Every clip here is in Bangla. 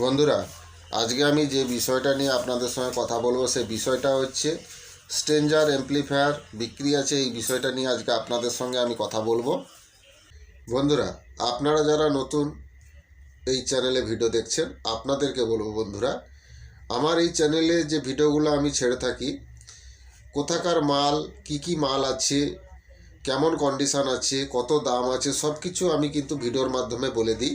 বন্ধুরা, আজকে আমি যে বিষয়টা নিয়ে আপনাদের সঙ্গে কথা বলব সেই বিষয়টা হচ্ছে স্ট্রেঞ্জার এমপ্লিফায়ার বিক্রি আছে। এই বিষয়টা নিয়ে আজকে আপনাদের সঙ্গে আমি কথা বলব। বন্ধুরা, আপনারা যারা নতুন এই চ্যানেলে ভিডিও দেখছেন, আপনাদেরকে বলব বন্ধুরা, আমার এই চ্যানেলে যে ভিডিওগুলো আমি ছেড়ে থাকি, কোথাকার মাল, কি কি মাল আছে, কেমন কন্ডিশন আছে, কত দাম আছে সব কিছু আমি কিন্তু ভিডিওর মাধ্যমে বলে দিই।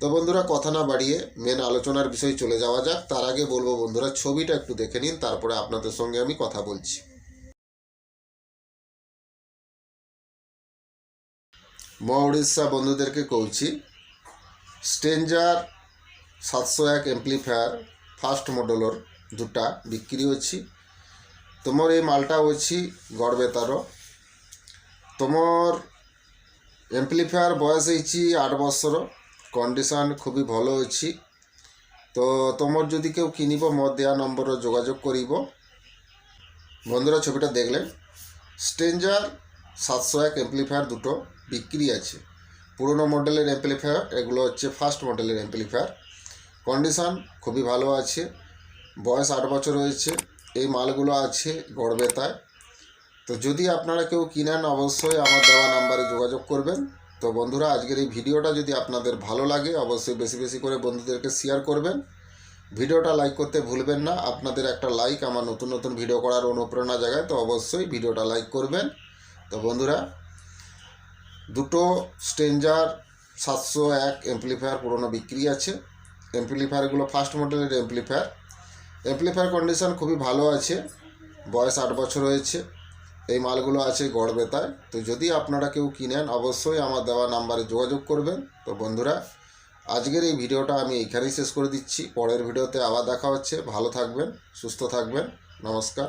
তো বন্ধুরা, কথা না বাড়িয়ে মেন আলোচনার বিষয়ে চলে যাওয়া যাক। তার আগে বলব বন্ধুরা, ছবিটা একটু দেখে নিন, তারপরে আপনাদের সঙ্গে আমি কথা বলছি। ম উড়িষ্যা বন্ধুদেরকে কৌছি স্টেঞ্জার সাতশো এক এমপ্লিফায়ার ফার্স্ট মডেলর দুটা বিক্রি হচ্ছে তোমার এই মালটা হচ্ছে গড়বেতার তোমার এমপ্লিফায়ার বয়স হয়েছি আট বছর কন্ডিশন খুবই ভালো অছি তো তোমার যদি কেউ কিনিব মোর দেওয়া নম্বরে যোগাযোগ করিব। বন্ধুরা, ছবিটা দেখলেন। স্টেঞ্জার সাতশো এক এমপ্লিফায়ার দুটো বিক্রি আছে। পুরনো মডেলের এমপ্লিফায়ার এগুলো হচ্ছে ফার্স্ট মডেলের এমপ্লিফায়ার কন্ডিশন খুবই ভালো আছে। বয়স আট বছর হয়েছে। এই মালগুলো আছে গড়বেতায়। তো যদি আপনারা কেউ কিনেন, অবশ্যই আমার দেওয়া নাম্বারে যোগাযোগ করবেন। তো বন্ধুরা, আজকের এই ভিডিওটা যদি আপনাদের ভালো লাগে, অবশ্যই বেশি বেশি করে বন্ধুদেরকে শেয়ার করবেন। ভিডিওটা লাইক করতে ভুলবেন না। আপনাদের একটা লাইক আমার নতুন নতুন ভিডিও করার অনুপ্রেরণা জায়গায় তো অবশ্যই ভিডিওটা লাইক করবেন। তো বন্ধুরা, দুটো স্টেঞ্জার সাতশো এক এমপ্লিফায়ার পুরনো বিক্রি আছে। এমপ্লিফায়ারগুলো ফার্স্ট মডেলের এমপ্লিফায়ার এমপ্লিফায়ার কন্ডিশন খুবই ভালো আছে। বয়স আট বছর হয়েছে। এই মালগুলো আছে গড়বেতায় তো যদি আপনারা কেউ কিনেন, অবশ্যই আমার দেওয়া নাম্বারে যোগাযোগ করবেন। তো বন্ধুরা, আজকের এই ভিডিওটা আমি এইখানেই শেষ করে দিচ্ছি। পরের ভিডিওতে আবার দেখা হচ্ছে। ভালো থাকবেন, সুস্থ থাকবেন। নমস্কার।